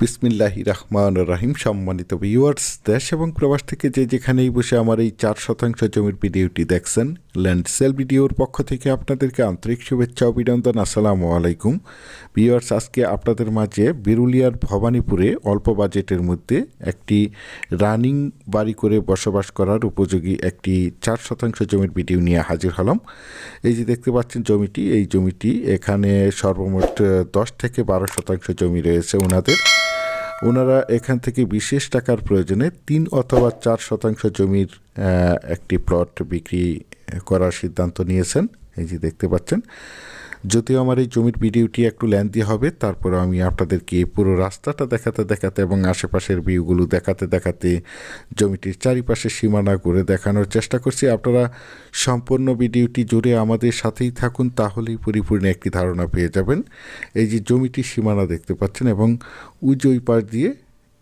বিসমিল্লাহি রহমান রাহিম। সম্মানিত ভিউয়ার্স দেশ এবং প্রবাস থেকে যে যেখানেই বসে আমার এই চার শতাংশ জমির ভিডিওটি দেখছেন ল্যান্ড সেল ভিডিওর পক্ষ থেকে আপনাদেরকে আন্তরিক শুভেচ্ছা, অভিনন্দন, আসসালামু আলাইকুম। ভিউয়ার্স আজকে আপনাদের মাঝে বিরুলিয়ার ভবানীপুরে অল্প বাজেটের মধ্যে একটি রানিং বাড়ি করে বসবাস করার উপযোগী একটি চার শতাংশ জমির ভিডিও নিয়ে হাজির হলাম। এই যে দেখতে পাচ্ছেন জমিটি, এই জমিটি এখানে সর্বমোট দশ থেকে বারো শতাংশ জমি রয়েছে ওনাদের। ওনারা এখান থেকে বিশেষ টাকার প্রয়োজনে তিন অথবা চার শতাংশ জমির একটি প্লট বিক্রি করার সিদ্ধান্ত নিয়েছেন। এই যে দেখতে পাচ্ছেন যদিও আমার এই জমির ভিডিওটি একটু ল্যান্দি হবে, তারপরে আমি আপনাদেরকে পুরো রাস্তাটা দেখাতে দেখাতে এবং আশেপাশের ভিউগুলো দেখাতে দেখাতে জমিটির চারিপাশে সীমানা করে দেখানোর চেষ্টা করছি। আপনারা সম্পূর্ণ ভিডিওটি জুড়ে আমাদের সাথেই থাকুন, তাহলেই পরিপূর্ণ একটি ধারণা পেয়ে যাবেন। এই যে জমিটির সীমানা দেখতে পাচ্ছেন এবং উজই পাশ দিয়ে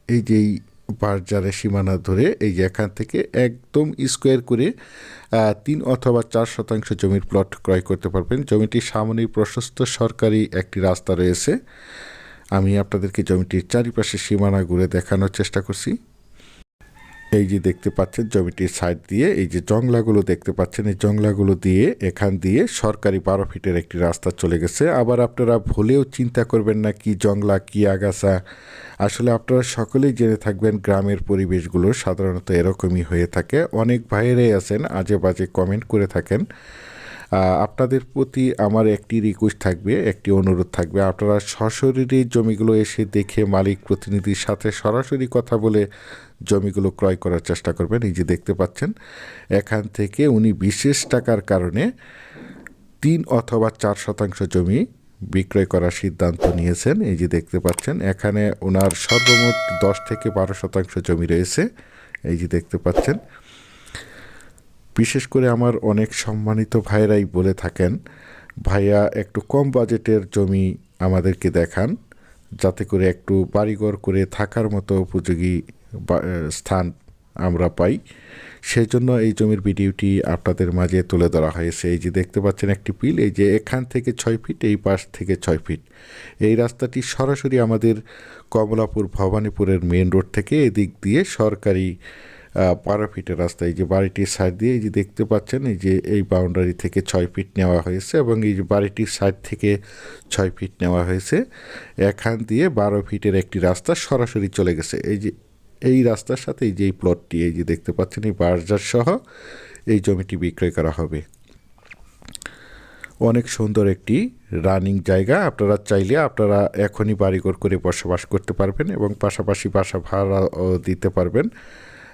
এই যে বারজারের সীমানা ধরে এই যে এখান থেকে একদম স্কোয়ার করে তিন অথবা চার শতাংশ জমির প্লট ক্রয় করতে পারবেন। জমিটির সামনে প্রশস্ত সরকারি একটি রাস্তা রয়েছে। আমি আপনাদেরকে জমিটির চারিপাশে সীমানা ঘুরে দেখানোর চেষ্টা করছি। এই যে দেখতে পাচ্ছেন জমিটির সাইড দিয়ে, এই যে জংলাগুলো দেখতে পাচ্ছেন, এই জংলাগুলো দিয়ে এখান দিয়ে সরকারি বারো ফিটের একটি রাস্তা চলে গেছে। আবার আপনারা ভুলেও চিন্তা করবেন না কি জংলা, কি আগাছা। আসলে আপনারা সকলেই জেনে থাকবেন গ্রামের পরিবেশগুলো সাধারণত এরকমই হয়ে থাকে। অনেক ভাইয়েরাই আছেন আজে বাজে কমেন্ট করে থাকেন। আপনাদের প্রতি আমার একটি রিকোয়েস্ট থাকবে, একটি অনুরোধ থাকবে। আপনারা সশরীরে জমিগুলো এসে দেখে মালিক প্রতিনিধির সাথে সরাসরি কথা বলে জমিগুলো ক্রয় করার চেষ্টা করবেন। এই যে দেখতে পাচ্ছেন, এখান থেকে উনি বিশেষ টাকার কারণে তিন অথবা চার শতাংশ জমি বিক্রয় করার সিদ্ধান্ত নিয়েছেন। এই যে দেখতে পাচ্ছেন, এখানে ওনার সর্বমোট দশ থেকে বারো শতাংশ জমি রয়েছে। এই যে দেখতে পাচ্ছেন বিশেষ করে আমার অনেক সম্মানিত ভাইরাই বলে থাকেন, ভাইয়া, একটু কম বাজেটের জমি আমাদেরকে দেখান, যাতে করে একটু বাড়িঘর করে থাকার মতো উপযোগী স্থান আমরা পাই। সেই জন্য এই জমির ভিডিওটি আপনাদের মাঝে তুলে ধরা হয়েছে। এই যে দেখতে পাচ্ছেন একটি পিল, এই যে এখান থেকে ছয় ফিট, এই পাশ থেকে ছয় ফিট। এই রাস্তাটি সরাসরি আমাদের কমলাপুর ভবানীপুরের মেন রোড থেকে এদিক দিয়ে সরকারি বারো ফিটের রাস্তা, এই যে বাড়িটির সাইড দিয়ে এই যে দেখতে পাচ্ছেন, এই যে এই বাউন্ডারি থেকে ছয় ফিট নেওয়া হয়েছে এবং এই যে বাড়িটির সাইড থেকে ছয় ফিট নেওয়া হয়েছে। এখান দিয়ে বারো ফিটের একটি রাস্তা সরাসরি চলে গেছে। এই যে, এই রাস্তার সাথে এই যে এই প্লটটি এই যে দেখতে পাচ্ছেন, এই বার্জার সহ এই জমিটি বিক্রয় করা হবে। অনেক সুন্দর একটি রানিং জায়গা। আপনারা চাইলে আপনারা এখনই বাড়িঘর করে বসবাস করতে পারবেন এবং পাশাপাশি বাসা ভাড়াও দিতে পারবেন।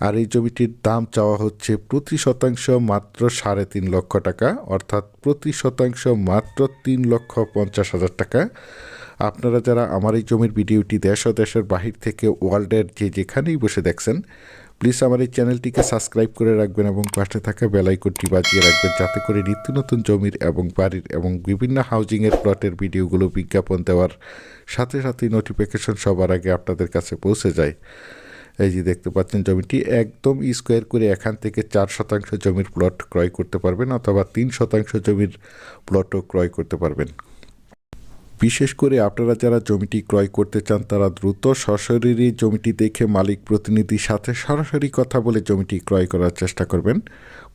আর এই জমিটির দাম চাওয়া হচ্ছে প্রতি শতাংশ মাত্র সাড়ে তিন লক্ষ টাকা, অর্থাৎ প্রতি শতাংশ মাত্র তিন লক্ষ পঞ্চাশ হাজার টাকা। আপনারা যারা আমার এই জমির ভিডিওটি দেশ ও দেশের বাহির থেকে ওয়ার্ল্ডের যে যেখানেই বসে দেখছেন, প্লিজ আমার এই চ্যানেলটিকে সাবস্ক্রাইব করে রাখবেন এবং পাশে থাকা বেলাইকনটি বাজিয়ে রাখবেন যাতে করে নিত্য নতুন জমির এবং বাড়ির এবং বিভিন্ন হাউজিংয়ের প্লটের ভিডিওগুলো বিজ্ঞাপন দেওয়ার সাথে সাথে নোটিফিকেশন সবার আগে আপনাদের কাছে পৌঁছে যায়। এই যে দেখতে পাচ্ছেন জমিটি, একদম স্কোয়ার করে এখান থেকে চার শতাংশ জমির প্লট ক্রয় করতে পারবেন অথবা তিন শতাংশ জমির প্লটও ক্রয় করতে পারবেন। বিশেষ করে আপনারা যারা জমিটি ক্রয় করতে চান, তারা দ্রুত সশরীরে জমিটি দেখে মালিক প্রতিনিধির সাথে সরাসরি কথা বলে জমিটি ক্রয় করার চেষ্টা করবেন।